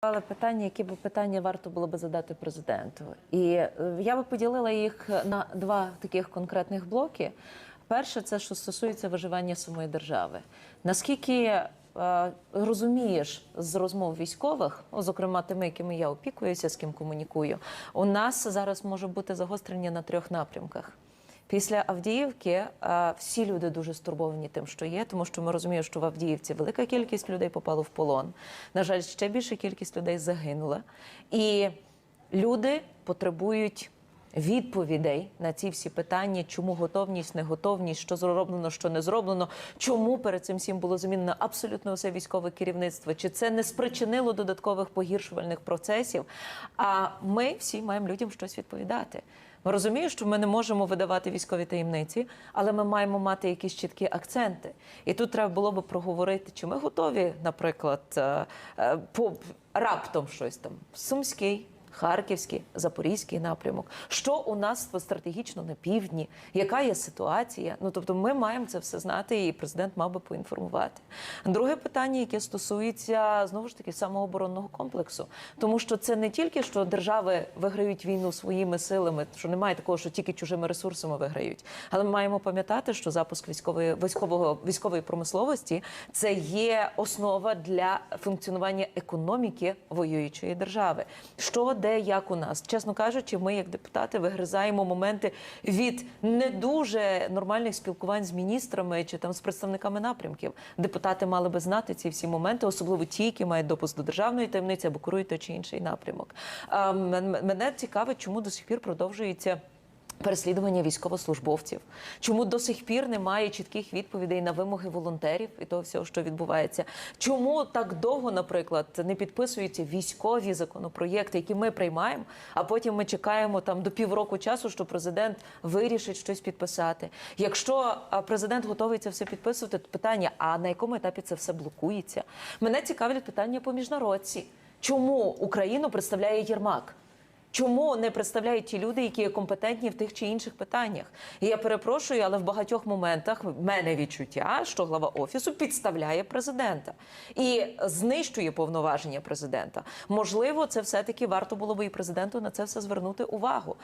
Але питання, які б питання варто було би задати президенту, і е, я би поділила їх на два таких конкретних блоки. Перше, це що стосується виживання самої держави. Наскільки е, розумієш з розмов військових, зокрема тими, якими я опікуюся, з ким комунікую, у нас зараз може бути загострення на трьох напрямках. Після Авдіївки е, всі люди дуже стурбовані тим, що є, тому що ми розуміємо, що в Авдіївці велика кількість людей попало в полон. На жаль, ще більша кількість людей загинула. І люди потребують відповідей на ці всі питання, чому готовність, неготовність, що зроблено, що не зроблено, чому перед цим всім було замінено абсолютно все військове керівництво, чи це не спричинило додаткових погіршувальних процесів. А ми всі маємо людям щось відповідати. Ми розуміємо, що ми не можемо видавати військові таємниці, але ми маємо мати якісь чіткі акценти. І тут треба було би проговорити, чи ми готові, наприклад, е, е, по раптом щось там сумський. Харківський, Запорізький напрямок. Що у нас стратегічно на півдні? Яка є ситуація? Ну тобто, ми маємо це все знати, і президент мав би поінформувати. Друге питання, яке стосується знову ж таки самооборонного комплексу, тому що це не тільки що держави виграють війну своїми силами, що немає такого, що тільки чужими ресурсами виграють. Але ми маємо пам'ятати, що запуск військової військового військової промисловості це є основа для функціонування економіки воюючої держави. Що де як у нас, чесно кажучи, ми, як депутати, вигризаємо моменти від не дуже нормальних спілкувань з міністрами чи там з представниками напрямків. Депутати мали би знати ці всі моменти, особливо ті, які мають допуск до державної таємниці або курують той чи інший напрямок. А, мене цікавить, чому до сих пір продовжується. Переслідування військовослужбовців, чому до сих пір немає чітких відповідей на вимоги волонтерів і того всього, що відбувається? Чому так довго, наприклад, не підписуються військові законопроєкти, які ми приймаємо, а потім ми чекаємо там до півроку часу, що президент вирішить щось підписати? Якщо президент готовий це все підписувати, то питання: а на якому етапі це все блокується? Мене цікавлять питання по міжнародці. Чому Україну представляє Єрмак? Чому не представляють ті люди, які є компетентні в тих чи інших питаннях? І я перепрошую, але в багатьох моментах в мене відчуття, що глава офісу підставляє президента і знищує повноваження президента. Можливо, це все таки варто було би і президенту на це все звернути увагу.